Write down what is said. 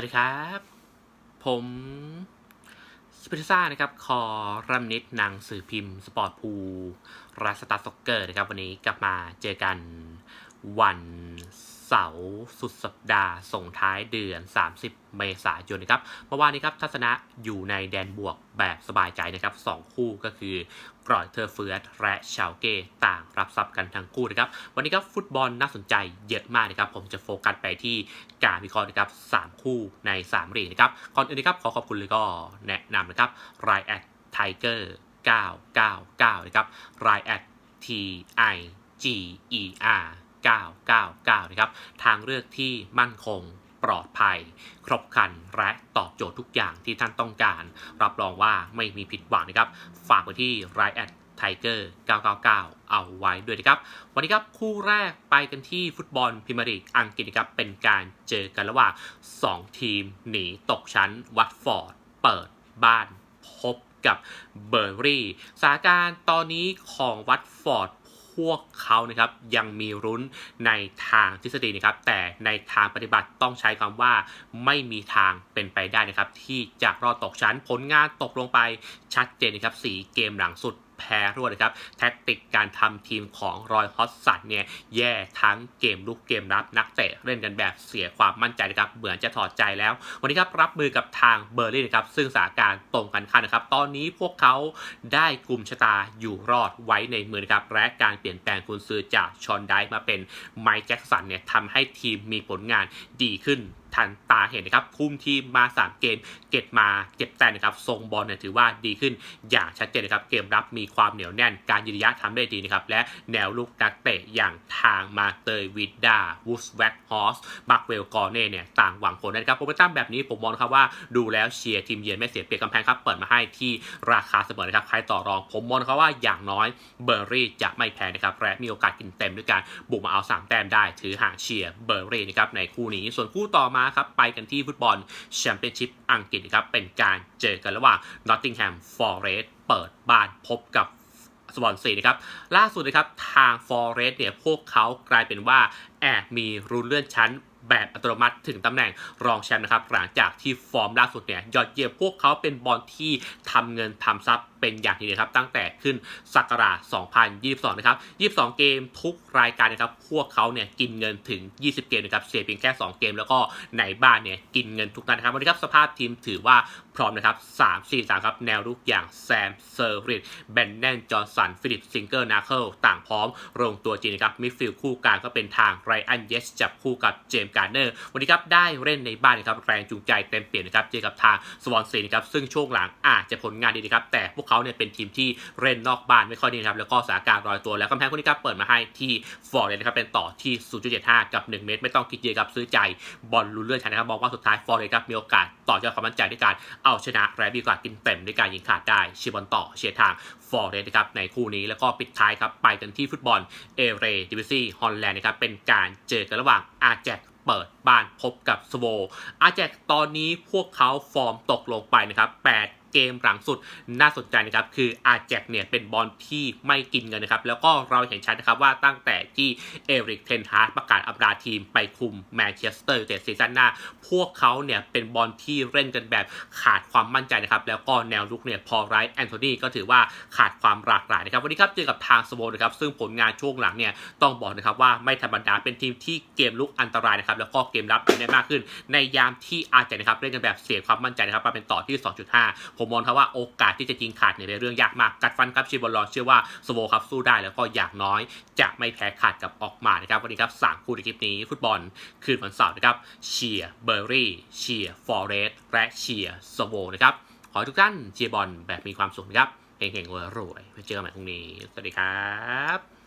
วัสดีครับ ผมสเปซ่านะครับ คอรัมนิดหนังสือพิมพ์ สปอร์ตพูรัสตาสกเกอร์นะครับ วันนี้กลับมาเจอกันวัน เสาร์สุดสัปดาห์ส่งท้ายเดือน 30 เมษายนนะครับเมื่อวานนี้ครับทัศนะอยู่ในแดนบวกแบบสบายใจนะครับ 2 คู่ก็คือกรอยเทอร์เฟืร์และชาวเกต่างรับทรัพย์กันทั้งคู่นะครับ วันนี้ครับฟุตบอลน่าสนใจเยอะมากนะครับ ผมจะโฟกัสไปที่การวิเคราะห์นะครับ3คู่ใน3รีนะครับก่อนอื่นนะครับขอขอบคุณเลยก็แนะนำนะครับรายแอดไทเกอร์999 นะครับรายแอด T I G E R 999 นะครับ ทางเลือกที่มั่นคงปลอดภัย ครบครัน และตอบโจทย์ทุกอย่างที่ท่านต้องการ รับรองว่าไม่มีผิดหวังนะครับ ฝากไว้ที่รายแอดไทเกอร์999 เอาไว้ด้วยนะครับ วันนี้ครับ คู่แรกไปกันที่ฟุตบอลพรีเมียร์ลีกอังกฤษนะครับ เป็นการเจอกันระหว่าง 2 ทีมหนีตกชั้น วัตฟอร์ด เปิดบ้านพบกับเบอร์รี่สถานการณ์ตอนนี้ของวัตฟอร์ด พวกเขานะครับยังมีรุ้นในทางทฤษฎีนะครับ แต่ในทางปฏิบัติต้องใช้คำว่าไม่มีทางเป็นไปได้นะครับ ที่จะรอดตกชั้นผลงานตกลงไปชัดเจนนะครับสีเกมหลังสุด แพ้รวดนะครับ แท็กติกการทำทีมของรอยฮอตสันเนี่ยแย่ทั้งเกมลุกเกมรับนักเตะเล่นกันแบบเสียความมั่นใจนะครับ เหมือนจะถอดใจแล้ว วันนี้ครับรับมือกับทางเบอร์ลี่นะครับ ซึ่งสถานการณ์ตรงกันข้ามนะครับ ตอนนี้พวกเขาได้กลุ่มชะตาอยู่รอดไว้ในมือนะครับ และการเปลี่ยนแปลงคุณซื้อจากชอนไดมาเป็นไมค์แจ็คสันเนี่ยทำให้ทีมมีผลงานดีขึ้น ทันตาเห็นนะครับคุมทีมมา 3 เกมเก็บมาเก็บแต้มนะครับทรงบอลเนี่ยถือว่าดีขึ้นอย่างชัดเจนนะครับเกมรับมีความเหนียวแน่นการยืนระยะทำได้ดีนะครับและแนวลุกนักเตะอย่างทางมาเตยวิดดาวูสแวกฮอสบักเวลกอร์เน่เนี่ยต่างหวังผลนะครับโปรโมชั่นแบบนี้ผมมองครับว่าดูแล้วเชียร์ทีมเยือนไม่เสียเปรียบกำแพงครับเปิดมาให้ที่ราคาเสมอนะครับใครต่อรองผมมองครับว่าอย่างน้อยเบอร์รี่จะไม่แพ้นะครับและมีโอกาสกินเต็มด้วยการบุกมาเอาสามแต้มได้ถือห่างเชียร์เบอร์รี่นะครับในคู่นี้ส่วนคู่ต่อมาครับไปกันที่ฟุตบอลแชมเปี้ยนชิพอังกฤษครับเป็นการเจอกันระหว่างนอตติงแฮมฟอร์เรสต์เปิดบ้านพบกับสวอนซีนะครับล่าสุดนะครับทางฟอร์เรสต์เนี่ยพวกเขากลายเป็นว่าแอบมีรุนเลื่อนชั้นแบบอัตโนมัติถึงตำแหน่งรองแชมป์นะครับหลังจากที่ฟอร์มล่าสุดเนี่ยยอดเยี่ยมพวกเขาเป็นบอลที่ทำเงินทำทรัพย์เป็นอย่างดีนะครับตั้งแต่ขึ้นสักราช2022 นะครับ 22 เกมทุกรายการนะครับพวกเขาเนี่ยกินเงินถึง 20 เกมนะครับเสียเพียงแค่ 2 เกม แล้วก็ในบ้านเนี่ยกินเงินทุกนัดนะครับวันนี้ครับสภาพทีมถือว่าพร้อมนะครับ 3 4 3 ครับ แนวรุกอย่างแซมเซอร์ริดแบนแนนจอร์สัน ฟิลิปซิงเกิลนาเคิลต่างพร้อมลงตัวจริงนะครับมิดฟิลด์คู่กลางก็เป็นทางไรอันเยสจับคู่กับเจมส์การ์เนอร์ วันนี้ครับได้เล่นในบ้านนะครับแรงจูงใจเต็มเปลี่ยมนะครับเจอกับทางสวอนซีนะครับซึ่งช่วงหลังอาจจะผลงานดีนะครับแต่พวกเขาเนี่ยเป็นทีมที่เล่นนอกบ้านไม่ค่อยดีนะครับแล้วก็สถานการณ์รอยตัวแล้วกำแพงคนนี้ครับเปิดมาให้ที่ฟอร์เรสนะครับเป็นต่อที่ 0.75 กับ 1 เมตร ไม่ต้องคิดเยอะครับซื้อใจบอลลุ้นเลื่อนชั้นนะครับมองว่าสุดท้ายฟอร์เรสครับมีโอกาสต่อยอดความมั่นใจด้วยการเอาชนะแรบบี้กว่ากินเต็มด้วยการยิงขาดได้เชียร์บอลต่อเชียร์ทางฟอร์เรสนะครับในคู่นี้แล้วก็ปิดท้ายครับไปกันที่ฟุตบอลเอเรดิวิซีฮอลแลนด์นะครับเป็นการเจอกันระหว่างอาแจกเปิดบ้านพบกับสโวอาแจกตอนนี้พวกเขาฟอร์มตกลงไปนะครับ8 เกมหลังสุดน่าสนใจนะครับคืออาแจกเนี่ยเป็นบอลที่ไม่กินเงินนะครับแล้วก็เราเห็นชัดนะครับว่าตั้งแต่ที่เอริกเทนฮาร์ดประกาศอัปราทีมไปคุมแมนเชสเตอร์แต่ซีซั่นหน้า พวกเขาเนี่ยเป็นบอลที่เล่นกันแบบขาดความมั่นใจนะครับแล้วก็แนวลุกเนี่ยพอไรท์แอนโทนีก็ถือว่าขาดความหลากหลายนะครับวันนี้ครับเจอกับทางสโวนะครับซึ่งผลงานช่วงหลังเนี่ยต้องบอกนะครับว่าไม่ธรรมดาเป็นทีมที่เกมลุกอันตรายนะครับแล้วก็เกมรับได้มากขึ้น ในยามที่อาแจกนะครับเล่นกันแบบเสียความมั่นใจนะครับมาเป็นต่อที่ 2.5ผมมองครับว่าโอกาสที่จะยิงขาดเนี่ยเป็นเรื่องยากมาก กัดฟันครับชีบอลลอนเชื่อว่าสโวครับสู้ได้แล้วก็อย่างน้อยจะไม่แพ้ขาดกับออกมานะครับวันนี้ครับสามคู่ในคลิปนี้ฟุตบอลคืนวันเสาร์นะครับเชียร์เบอร์รี่เชียร์ฟอร์เรสและเชียร์สโวนะครับขอให้ทุกท่านเชียร์บอลแบบมีความสุขนะครับเฮงๆรวยๆไว้เจอกันใหม่พรุ่งนี้ สวัสดีครับ